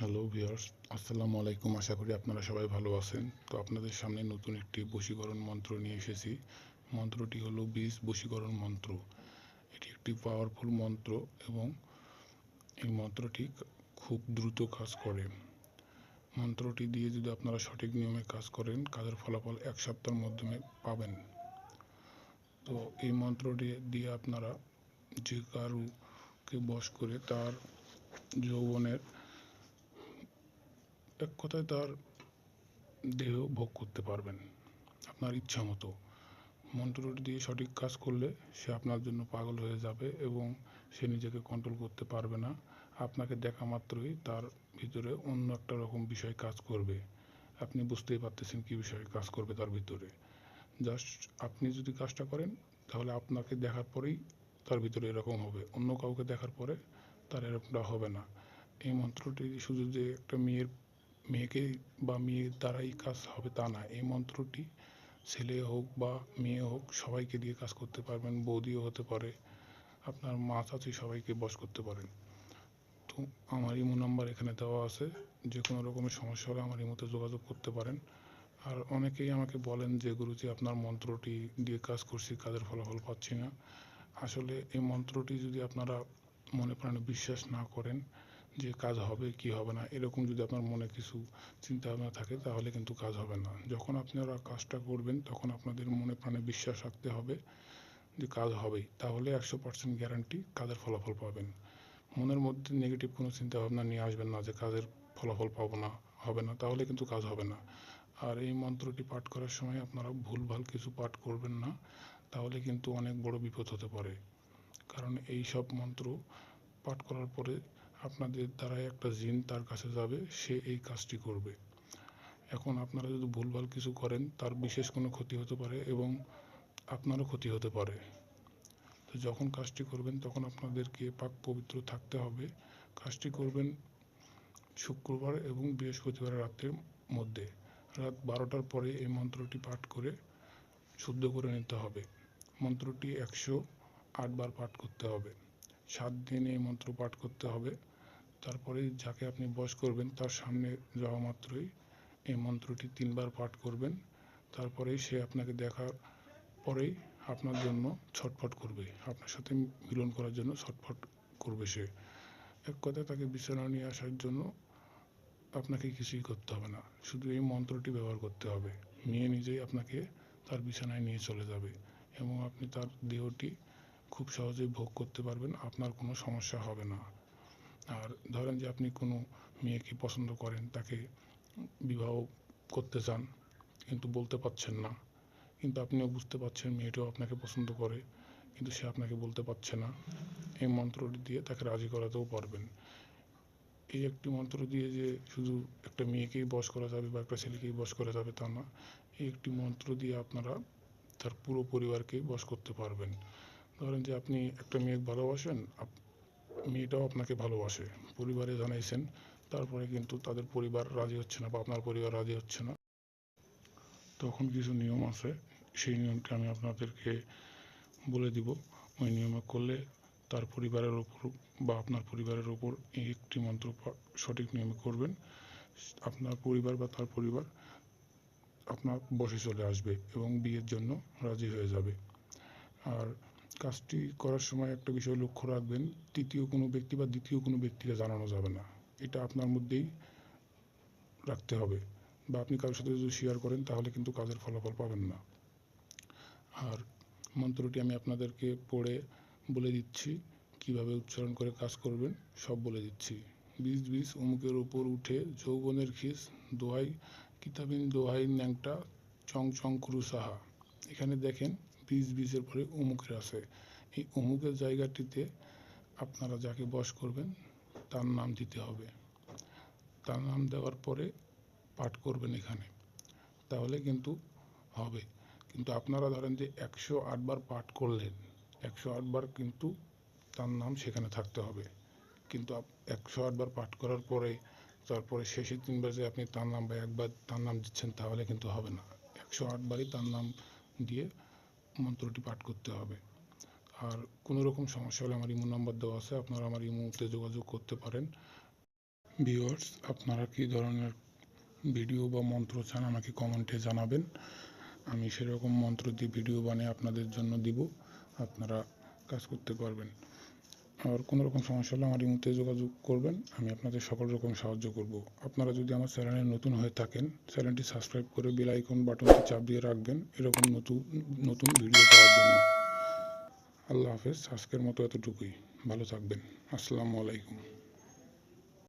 Hello viewers আসসালামু আলাইকুম। আশা করি আপনারা সবাই ভালো আছেন। তো আপনাদের সামনে নতুন একটি বশীকরণ মন্ত্র নিয়ে এসেছি। মন্ত্রটি হলো বীজ বশীকরণ মন্ত্র। এটি একটি পাওয়ারফুল মন্ত্র এবং এই মন্ত্রটি খুব দ্রুত কাজ করে। মন্ত্রটি দিয়ে যদি আপনারা সঠিক নিয়মে কাজ করেন, কাজের ফলাফল এক সপ্তাহের মাধ্যমে পাবেন। তো এই মন্ত্রটি দিয়ে আপনারা যে কারুকে বশ করে তার যৌবনের এক কথায় তার দেহ ভোগ করতে পারবেন। আপনার ইচ্ছা মতো। মন্ত্রটি দিয়ে সঠিক কাজ করলে সে আপনার জন্য পাগল হয়ে যাবে এবং সে নিজেকে কন্ট্রোল করতে পারবে না। আপনাকে দেখা মাত্রই তার ভিতরে অন্য একটা রকম বিষয় কাজ করবে। আপনি বুঝতেই পারতেছেন কী বিষয় কাজ করবে তার ভিতরে। জাস্ট আপনি যদি কাজটা করেন, তাহলে আপনাকে দেখার পরেই তার ভিতরে এরকম হবে। অন্য কাউকে দেখার পরে তার এরকমটা হবে না। এই মন্ত্রটি শুধু যে একটা মেয়ের মেয়েকে বা মেয়ের দ্বারাই কাজ হবে তা না। এই মন্ত্রটি ছেলে হোক বা মেয়ে হোক, সবাইকে দিয়ে কাজ করতে পারবেন, বৌদিও হতে পারে, আপনার মা চাচি সবাইকে বশ করতে পারেন। তো আমার ইমো নাম্বার এখানে দেওয়া আছে যে কোনো রকমের সমস্যা হলে আমার ইমোতে যোগাযোগ করতে পারেন। আর অনেকেই আমাকে বলেন যে, গুরুজি, আপনার মন্ত্রটি দিয়ে কাজ করছি, কাজের ফলাফল পাচ্ছি না। আসলে এই মন্ত্রটি যদি আপনারা মনে প্রাণে বিশ্বাস না করেন যে কাজ হবে, কি হবে না, এরকম যদি আপনার মনে কিছু চিন্তা ভাবনা থাকে, তাহলে কিন্তু কাজ হবে না। যখন আপনারা কাজটা করবেন, তখন আপনাদের মনে প্রাণে বিশ্বাস রাখতে হবে যে কাজ হবেই। তাহলে একশো পার্সেন্ট গ্যারান্টি কাজের ফলাফল পাবেন। মনের মধ্যে নেগেটিভ কোনো চিন্তা ভাবনা নিয়ে আসবেন না যে কাজের ফলাফল পাবো না, হবে না, তাহলে কিন্তু কাজ হবে না। আর এই মন্ত্রটি পাঠ করার সময় আপনারা ভুলভাল কিছু পাঠ করবেন না, তাহলে কিন্তু অনেক বড় বিপদ হতে পারে। কারণ এই সব মন্ত্র পাঠ করার পরে আপনাদের দ্বারাই একটা জিন তার কাছে যাবে, সে এই কাজটি করবে। এখন আপনারা যদি ভুলভাল কিছু করেন, তার বিশেষ কোনো ক্ষতি হতে পারে এবং আপনারও ক্ষতি হতে পারে। তো যখন কাজটি করবেন, তখন আপনাদেরকে পাক পবিত্র থাকতে হবে। কাজটি করবেন শুক্রবার এবং বৃহস্পতিবার রাতের মধ্যে। রাত বারোটার পরে এই মন্ত্রটি পাঠ করে শুদ্ধ করে নিতে হবে। মন্ত্রটি একশো আটবার পাঠ করতে হবে। সাত দিন এই মন্ত্র পাঠ করতে হবে। তারপরে যাকে আপনি বশ করবেন, তার সামনে যাওয়া মাত্রই এই মন্ত্রটি তিনবার পাঠ করবেন। তারপরেই সে আপনাকে দেখার পরেই আপনার জন্য ছটফট করবে। আপনার সাথে মিলন করার জন্য ছটফট করবে সে। এক কথায় তাকে বিছানা নিয়ে আসার জন্য আপনাকে কিছুই করতে হবে না। শুধু এই মন্ত্রটি ব্যবহার করতে হবে। মেয়ে নিজেই আপনাকে তার বিছানায় নিয়ে চলে যাবে এবং আপনি তার দেহটি খুব সহজেই ভোগ করতে পারবেন। আপনার কোনো সমস্যা হবে না। আর ধরেন যে আপনি কোনো মেয়েকে পছন্দ করেন, তাকে বিবাহ করতে চান, কিন্তু বলতে পারছেন না, কিন্তু আপনিও বুঝতে পারছেন মেয়েটিও আপনাকে পছন্দ করে, কিন্তু সে আপনাকে বলতে পারছে না, এই মন্ত্রটি দিয়ে তাকে রাজি করাতেও পারবেন। এই একটি মন্ত্র দিয়ে যে শুধু একটা মেয়েকেই বশ করা যাবে বা একটা ছেলেকেই বশ করা যাবে তা না, এই একটি মন্ত্র দিয়ে আপনারা তার পুরো পরিবারকেই বশ করতে পারবেন। ধরেন যে আপনি একটা মেয়ে ভালোবাসেন মেয়েটাও আপনাকে ভালোবাসে। পরিবারে জানাইছেন, তারপরে কিন্তু তাদের পরিবার রাজি হচ্ছে না বা আপনার পরিবার রাজি হচ্ছে না। তখন কিছু নিয়ম আছে, সেই নিয়মটি আমি আপনাদেরকে বলে দিব। ওই নিয়মে করলে তার পরিবারের ওপর বা আপনার পরিবারের ওপর এই একটি মন্ত্র সঠিক নিয়মে করবেন। আপনার পরিবার বা তার পরিবার আপনার বসে চলে আসবে এবং বিয়ের জন্য রাজি হয়ে যাবে। আর কাজটি করার সময় একটা বিষয় লক্ষ্য রাখবেন, তৃতীয় কোনো ব্যক্তি বা দ্বিতীয় কোনো ব্যক্তিকে জানানো যাবে না। এটা আপনার মধ্যেই রাখতে হবে বা আপনি কারোর সাথে যদি শেয়ার করেন তাহলে কিন্তু কাজের ফলাফল পাবেন না। আর মন্ত্রটি আমি আপনাদেরকে পড়ে বলে দিচ্ছি, কীভাবে উচ্চারণ করে কাজ করবেন সব বলে দিচ্ছি। বীজ বীজ অমুকের ওপর উঠে, যৌবনের খিস, দোহাই কিতাবিন দোহাই ন্যাংটা, চং চং কুরু সাহা। এখানে দেখেন বীজ বীজের পরে অমুকের আছে এই অমুকের জায়গাটিতে আপনারা যাকে বস করবেন, তার নাম দিতে হবে। তার নাম দেওয়ার পরে পাঠ করবেন এখানে। তাহলে কিন্তু হবে। কিন্তু আপনারা ধরেন যে একশো আটবার পাঠ করলেন, একশো আটবার কিন্তু তার নাম সেখানে থাকতে হবে। কিন্তু একশো আটবার পাঠ করার পরে, তারপরে শেষে তিনবার যে আপনি তার নাম বা একবার তার নাম দিচ্ছেন, তাহলে কিন্তু হবে না। একশো আটবারই তার নাম দিয়ে মন্ত্রটি পাঠ করতে হবে। আর কোনো রকম সমস্যা হলে আমার ইমো নাম্বার দেওয়া আছে, আপনারা আমার ইমোতে যোগাযোগ করতে পারেন। ভিউয়ার্স, আপনারা কি ধরনের ভিডিও বা মন্ত্র চান আমাকে কমেন্টে জানাবেন। আমি সেরকম মন্ত্র দিয়ে ভিডিও বানিয়ে আপনাদের জন্য দিব। আপনারা কাজ করতে পারবেন। আর কোনো রকম সমস্যা হলে আমার ইমুতে যোগাযোগ করবেন। আমি আপনাদের সকল রকম সাহায্য করব। আপনারা যদি আমার চ্যানেলে নতুন হয়ে থাকেন, চ্যানেলটি সাবস্ক্রাইব করে বেল আইকন বাটনটি চাপ দিয়ে রাখবেন। এরকম নতুন নতুন ভিডিও পাওয়ার জন্য। আল্লাহ হাফেজ। আজকের মতো এতটুকুই। ভালো থাকবেন। আসসালামু আলাইকুম।